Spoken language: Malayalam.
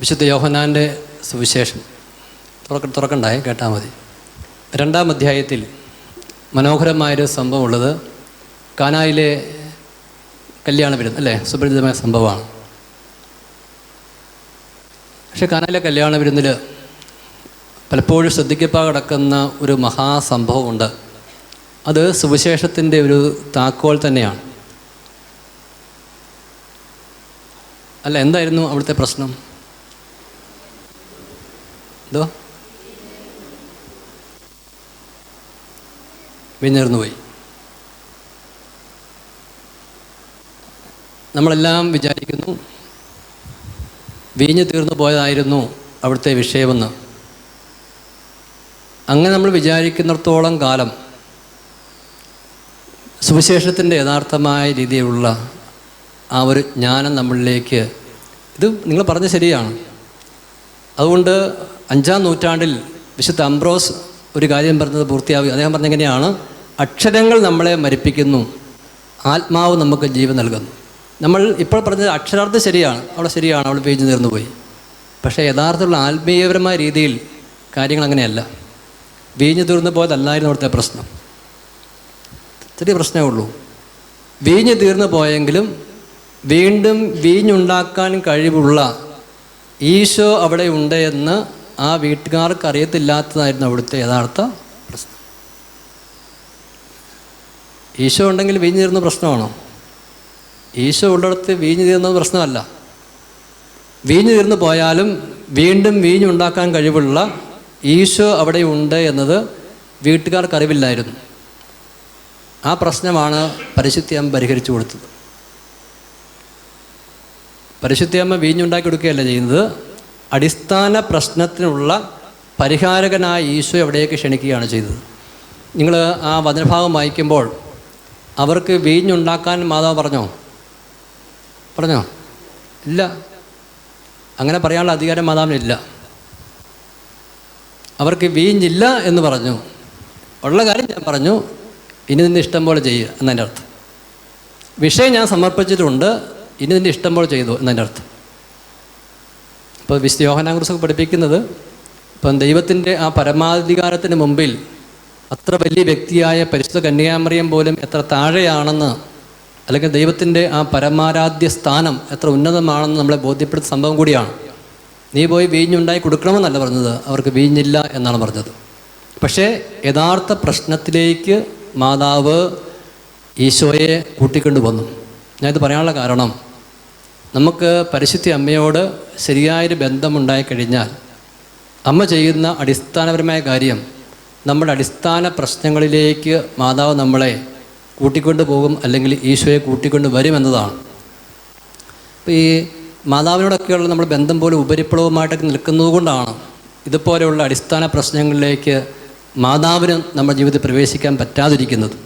വിശുദ്ധ യോഹനാന്റെ സുവിശേഷം. തുറക്ക തുറക്കണ്ടായി കേട്ടാൽ മതി. രണ്ടാം അധ്യായത്തിൽ മനോഹരമായൊരു സംഭവം ഉള്ളത് കാനായിലെ കല്യാണ വിരുന്ന് അല്ലേ? സുപരിചിതമായ സംഭവമാണ്. പക്ഷേ കാനായിലെ കല്യാണ വിരുന്നിൽ പലപ്പോഴും ശ്രദ്ധിക്കപ്പാ കിടക്കുന്ന ഒരു മഹാസംഭവമുണ്ട്. അത് സുവിശേഷത്തിന്റെ ഒരു താക്കോൽ തന്നെയാണ്. അല്ല എന്തായിരുന്നു അവിടുത്തെ പ്രശ്നം? എന്തോ വീഞ്ഞേർന്നു പോയി. നമ്മളെല്ലാം വിചാരിക്കുന്നു വീഞ്ഞു തീർന്നു പോയതായിരുന്നു അവിടുത്തെ വിഷയമെന്ന്. അങ്ങനെ നമ്മൾ വിചാരിക്കുന്നിടത്തോളം കാലം സുവിശേഷത്തിന്റെ യഥാർത്ഥമായ രീതിയിലുള്ള ആ ഒരു ജ്ഞാനം നമ്മളിലേക്ക് ഇത് നിങ്ങൾ പറഞ്ഞ ശരിയാണ്. അതുകൊണ്ട് അഞ്ചാം നൂറ്റാണ്ടിൽ വിശുദ്ധ അംബ്രോസ് ഒരു കാര്യം പറഞ്ഞത് പൂർത്തിയാവുക അദ്ദേഹം പറഞ്ഞെങ്ങനെയാണ്? അക്ഷരങ്ങൾ നമ്മളെ മരിപ്പിക്കുന്നു ആത്മാവ് നമുക്ക് ജീവൻ നൽകുന്നു. നമ്മൾ ഇപ്പോൾ പറഞ്ഞത് അക്ഷരാർത്ഥം ശരിയാണ് അവിടെ ശരിയാണ് അവിടെ പേജ് നേർന്നു പോയി. പക്ഷേ യഥാർത്ഥമുള്ള ആത്മീയപരമായ രീതിയിൽ കാര്യങ്ങൾ അങ്ങനെയല്ല. വീഞ്ഞു തീർന്നു പോയതല്ലായിരുന്നു അവിടുത്തെ പ്രശ്നം. ചെറിയ പ്രശ്നമേ ഉള്ളൂ. വീഞ്ഞു തീർന്നു പോയെങ്കിലും വീണ്ടും വീഞ്ഞുണ്ടാക്കാൻ കഴിവുള്ള ഈശോ അവിടെ ഉണ്ട് എന്ന് ആ വീട്ടുകാർക്ക് അറിയത്തില്ലാത്തതായിരുന്നു അവിടുത്തെ യഥാർത്ഥ പ്രശ്നം. ഈശോ ഉണ്ടെങ്കിൽ വീഞ്ഞു തീർന്ന പ്രശ്നമാണോ? ഈശോ ഉള്ളിടത്ത് വീഞ്ഞു തീർന്നത് പ്രശ്നമല്ല. വീഞ്ഞു തീർന്നു പോയാലും വീണ്ടും വീഞ്ഞുണ്ടാക്കാൻ കഴിവുള്ള ഈശോ അവിടെ ഉണ്ട് എന്നത് വീട്ടുകാർക്ക് അറിവില്ലായിരുന്നു. ആ പ്രശ്നമാണ് പരിശുദ്ധിയമ്മ പരിഹരിച്ചു കൊടുത്തത്. പരിശുദ്ധിയമ്മ വീഞ്ഞുണ്ടാക്കി കൊടുക്കുകയല്ല ചെയ്യുന്നത്. അടിസ്ഥാന പ്രശ്നത്തിനുള്ള പരിഹാരകനായ ഈശോ എവിടെയൊക്കെ ക്ഷണിക്കുകയാണ് ചെയ്തത്? നിങ്ങൾ ആ വചനഭാഗം വായിക്കുമ്പോൾ അവർക്ക് വീഞ്ഞുണ്ടാക്കാൻ മാതാവ് പറഞ്ഞോ? പറഞ്ഞോ? ഇല്ല. അങ്ങനെ പറയാനുള്ള അധികാരം മാതാവിനില്ല അവർക്ക് വീഞ്ഞില്ല എന്ന് പറഞ്ഞു. ഉള്ള കാര്യം ഞാൻ പറഞ്ഞു. ഇനി നിന്റെ ഇഷ്ടം പോലെ ചെയ്യുക എന്നതിന്റെ അർത്ഥം. വിഷയം ഞാൻ സമർപ്പിച്ചിട്ടുണ്ട്. ഇനി നിന്റെ ഇഷ്ടം പോലെ ചെയ്തു എന്നതിന്റെ അർത്ഥം. ഇപ്പോൾ വിശുദ്ധ യോഹനാകുറിച്ചൊക്കെ പഠിപ്പിക്കുന്നത് ഇപ്പം ദൈവത്തിന്റെ ആ പരമാധികാരത്തിന് മുമ്പിൽ അത്ര വലിയ വ്യക്തിയായ പരിശുദ്ധ കന്യാമറിയം പോലും എത്ര താഴെയാണെന്ന് അല്ലെങ്കിൽ ദൈവത്തിന്റെ ആ പരമാരാധ്യ സ്ഥാനം എത്ര ഉന്നതമാണെന്ന് നമ്മളെ ബോധ്യപ്പെടുത്ത സംഭവം കൂടിയാണ്. നീ പോയി വീഞ്ഞുണ്ടായി കൊടുക്കണമെന്നല്ല പറഞ്ഞത്. അവർക്ക് വീഞ്ഞില്ല എന്നാണ് പറഞ്ഞത്. പക്ഷേ യഥാർത്ഥ പ്രശ്നത്തിലേക്ക് മാതാവ് ഈശോയെ കൂട്ടിക്കൊണ്ടു വന്നു ഞാനിത് പറയാനുള്ള കാരണം നമുക്ക് പരിശുദ്ധി അമ്മയോട് ശരിയായൊരു ബന്ധമുണ്ടായി കഴിഞ്ഞാൽ അമ്മ ചെയ്യുന്ന അടിസ്ഥാനപരമായ കാര്യം നമ്മുടെ അടിസ്ഥാന പ്രശ്നങ്ങളിലേക്ക് മാതാവ് നമ്മളെ കൂട്ടിക്കൊണ്ടു പോകും അല്ലെങ്കിൽ ഈശോയെ കൂട്ടിക്കൊണ്ട് വരും എന്നതാണ്. അപ്പോൾ ഈ മാതാവിനോടൊക്കെയുള്ള നമ്മുടെ ബന്ധം പോലെ ഉപരിപ്ലവമായിട്ടൊക്കെ നിൽക്കുന്നതുകൊണ്ടാണ് ഇതുപോലെയുള്ള അടിസ്ഥാന പ്രശ്നങ്ങളിലേക്ക് മാതാവിന് നമ്മുടെ ജീവിതത്തിൽ പ്രവേശിക്കാൻ പറ്റാതിരിക്കുന്നത്.